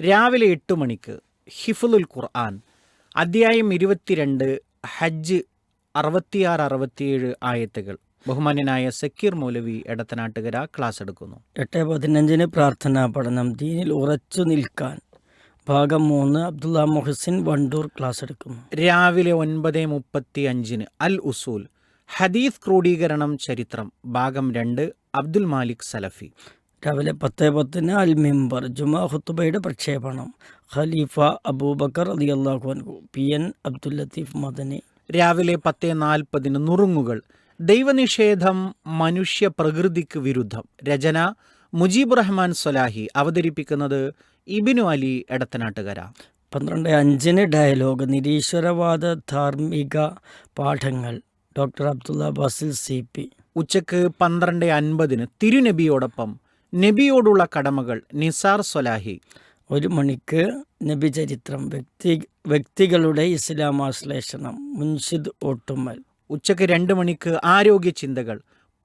രാവിലെ എട്ട് മണിക്ക് ഹിഫുലുൽ ഖുർആൻ അധ്യായം ഇരുപത്തിരണ്ട് ഹജ്ജ് അറുപത്തിയാറ് അറുപത്തിയേഴ് ആയത്തുകൾ. ബഹുമാന്യനായ സക്കീർ മൗലവി ഇടത്തനാട്ടുകര ക്ലാസ് എടുക്കുന്നു. എട്ട് പതിനഞ്ചിന് പ്രാർത്ഥനാ പഠനം ദീനിൽ ഉറച്ചു നിൽക്കാൻ. ഭാഗം മൂന്ന് അബ്ദുല്ല മൊഹസിൻ വണ്ടൂർ ക്ലാസ് എടുക്കുന്നു. രാവിലെ ഒൻപത് മുപ്പത്തി അഞ്ചിന് അൽ ഉസൂൽ ഹദീസ് ക്രോഡീകരണം ചരിത്രം ഭാഗം രണ്ട് അബ്ദുൽ മാലിക് സലഫി. രാവിലെ പത്ത് പത്തിന് അൽ മിമ്പർ ജുമാ ഹുത്തുബയുടെ പ്രക്ഷേപണം. ഖലീഫ അബൂബക്കർ അലി അള്ളാഹു പി എൻ അബ്ദുൽ ലത്തീഫ് മദനി. രാവിലെ പത്ത് നാൽപ്പതിന് നുറുങ്ങുകൾ. ദൈവനിഷേധം മനുഷ്യ പ്രകൃതിക്ക് വിരുദ്ധം. രചന മുജീബ് റഹ്മാൻ സൊലാഹി അവതരിപ്പിക്കുന്നത് ഇബിനു അലി എടത്തനാട്ടുകര. പന്ത്രണ്ട് അഞ്ചിന് ഡയലോഗ് നിരീശ്വരവാദ ധാർമ്മിക പാഠങ്ങൾ. ഡോക്ടർ അബ്ദുള്ള ബസിൽ സി പി. ഉച്ചയ്ക്ക് പന്ത്രണ്ട് അൻപതിന് തിരുനബിയോടൊപ്പം നബിയോടുള്ള കടമകൾ നിസാർ സൊലാഹി ഒരു മണിക്ക് നബി ചരിത്രം വ്യക്തി വ്യക്തികളുടെ ഇസ്ലാമാശ്ലേഷണം മുൻഷിദ് ഓട്ടുമ്മൽ. ഉച്ചയ്ക്ക് രണ്ട് മണിക്ക് ആരോഗ്യ ചിന്തകൾ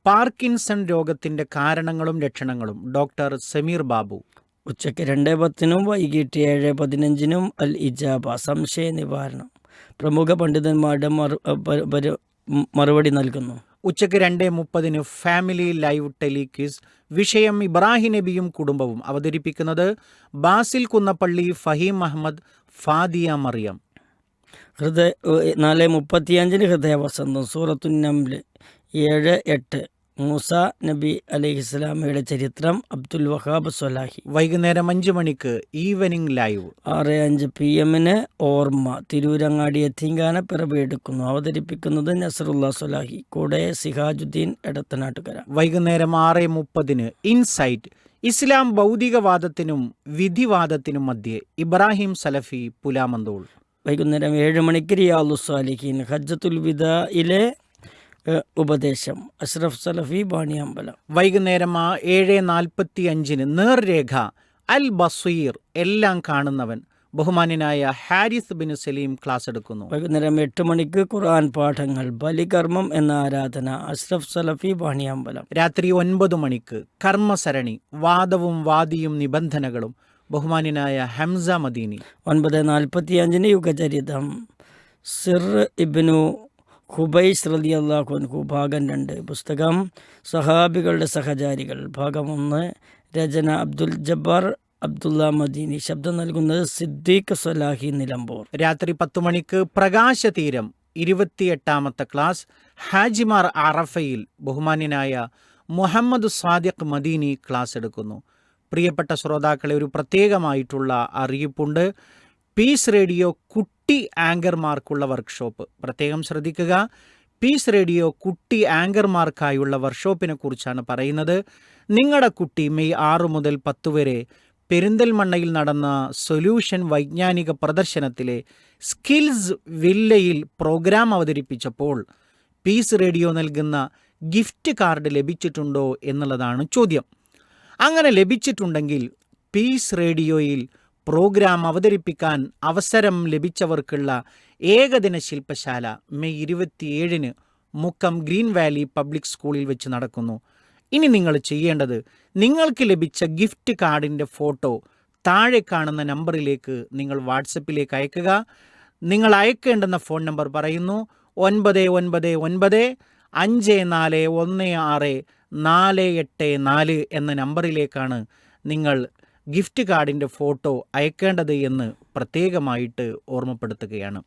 പാർക്കിൻസൺ രോഗത്തിന്റെ കാരണങ്ങളും ലക്ഷണങ്ങളും ഡോക്ടർ സമീർ ബാബു. ഉച്ചയ്ക്ക് രണ്ട് പത്തിനും വൈകിട്ട് ഏഴ് പതിനഞ്ചിനും അൽ ഇജാബ സംശയ നിവാരണം. പ്രമുഖ പണ്ഡിതന്മാരുടെ മറു മറുപടി നൽകുന്നു. ഉച്ചയ്ക്ക് രണ്ട് മുപ്പതിന് ഫാമിലി ലൈവ് ടെലിക്വിസ് വിഷയം ഇബ്രാഹിം നബിയും കുടുംബവും അവതരിപ്പിക്കുന്നത് ബാസിൽ കുന്നപ്പള്ളി ഫഹീം അഹമ്മദ് ഫാദിയ മറിയം. ഹൃദയ നാല് മുപ്പത്തിയഞ്ചിന് ഹൃദയവസന്തം സൂറത്തുന്നംൽ ഏഴ് എട്ട്. മൂസ നബി അലൈഹി ഇസ്ലാമയുടെ ചരിത്രം അബ്ദുൽ വഹാബ് സൊലാഹി വൈകുന്നേരം അഞ്ച് മണിക്ക് ഈവനിങ് ലൈവ്. ആറ് അഞ്ച് പി എമ്മിന് ഓർമ്മ തിരൂരങ്ങാടി എത്തിങ്കാന പിറവിയെടുക്കുന്നു അവതരിപ്പിക്കുന്നത് നസറുല്ല സൊലാഹി കൂടെ സിഹാജുദ്ദീൻ എടത്തനാട്ടുകര. വൈകുന്നേരം ആറ് മുപ്പതിന് ഇൻസൈറ്റ്. ഇസ്ലാം ഭൗതികവാദത്തിനും വിധിവാദത്തിനും മധ്യേ ഇബ്രാഹിം സലഫി പുലാമന്തോൾ. വൈകുന്നേരം ഏഴ് മണിക്ക് റിയാലു സാലിഹീൻ ഹജ്ജത്തുൽ വിദയിലെ ഉപദേശം. അഷ്റഫ് സലഫി ബാണിയമ്പലം. വൈകുന്നേരം ആ ഏഴ് നാൽപ്പത്തി അഞ്ചിന് നേർരേഖ അൽ ബസീർ എല്ലാം കാണുന്നവൻ ബഹുമാന്യനായ ഹാരിസ് ബിൻ സലീം ക്ലാസ് എടുക്കുന്നു. വൈകുന്നേരം എട്ട് മണിക്ക് ഖുർആൻ പാഠങ്ങൾ ബലികർമ്മം എന്ന ആരാധന അഷ്റഫ് സലഫി ബാണിയമ്പലം. രാത്രി ഒൻപത് മണിക്ക് കർമ്മസരണി വാദവും വാദിയും നിബന്ധനകളും ബഹുമാന്യനായ ഹംസ മദീനി. ഒൻപത് നാൽപ്പത്തി അഞ്ചിന് യുഗചരിതം. സിർ ഇബ്നു ഖുബൈസ് റലി അള്ളാഹുൻഹു ഭാഗം രണ്ട്. പുസ്തകം സഹാബികളുടെ സഹചാരികൾ. ഭാഗം ഒന്ന് രചന അബ്ദുൽ ജബ്ബാർ അബ്ദുള്ള മദീനി. ശബ്ദം നൽകുന്നത് സിദ്ദീഖ് സലാഹി നിലമ്പൂർ. രാത്രി പത്തു മണിക്ക് പ്രകാശ തീരം ഇരുപത്തിയെട്ടാമത്തെ ക്ലാസ്. ഹാജിമാർ അറഫയിൽ ബഹുമാന്യനായ മുഹമ്മദ് സാദിഖ് മദീനി ക്ലാസ് എടുക്കുന്നു. പ്രിയപ്പെട്ട ശ്രോതാക്കളെ ഒരു പ്രത്യേകമായിട്ടുള്ള അറിയിപ്പുണ്ട്. പീസ് റേഡിയോ കുട്ടി ആങ്കർമാർക്കുള്ള വർക്ക്ഷോപ്പ്. പ്രത്യേകം ശ്രദ്ധിക്കുക. പീസ് റേഡിയോ കുട്ടി ആങ്കർമാർക്കായുള്ള വർക്ക്ഷോപ്പിനെ കുറിച്ചാണ് പറയുന്നത്. നിങ്ങളുടെ കുട്ടി മെയ് ആറ് മുതൽ പത്ത് വരെ പെരിന്തൽമണ്ണയിൽ നടന്ന സൊല്യൂഷൻ വൈജ്ഞാനിക പ്രദർശനത്തിലെ സ്കിൽസ് വില്ലയിൽ പ്രോഗ്രാം അവതരിപ്പിച്ചപ്പോൾ പീസ് റേഡിയോ നൽകുന്ന ഗിഫ്റ്റ് കാർഡ് ലഭിച്ചിട്ടുണ്ടോ എന്നുള്ളതാണ് ചോദ്യം. അങ്ങനെ ലഭിച്ചിട്ടുണ്ടെങ്കിൽ പീസ് റേഡിയോയിൽ പ്രോഗ്രാം അവതരിപ്പിക്കാൻ അവസരം ലഭിച്ചവർക്കുള്ള ഏകദിന ശില്പശാല മെയ് ഇരുപത്തിയേഴിന് മുക്കം ഗ്രീൻ വാലി പബ്ലിക് സ്കൂളിൽ വെച്ച് നടക്കുന്നു. ഇനി നിങ്ങൾ ചെയ്യേണ്ടത് നിങ്ങൾക്ക് ലഭിച്ച ഗിഫ്റ്റ് കാർഡിന്റെ ഫോട്ടോ താഴെ കാണുന്ന നമ്പറിലേക്ക് നിങ്ങൾ വാട്സപ്പിലേക്ക് അയക്കുക. നിങ്ങൾ അയക്കേണ്ടുന്ന ഫോൺ നമ്പർ പറയുന്നു. ഒൻപത് ഒൻപത് ഒൻപത് അഞ്ച് നാല് ഒന്ന് ആറ് നാല് എട്ട് നാല് എന്ന നമ്പറിലേക്കാണ് നിങ്ങൾ ഗിഫ്റ്റ് കാർഡിന്റെ ഫോട്ടോ അയക്കേണ്ടത് എന്ന് പ്രത്യേകമായിട്ട് ഓർമ്മപ്പെടുത്തുകയാണ്.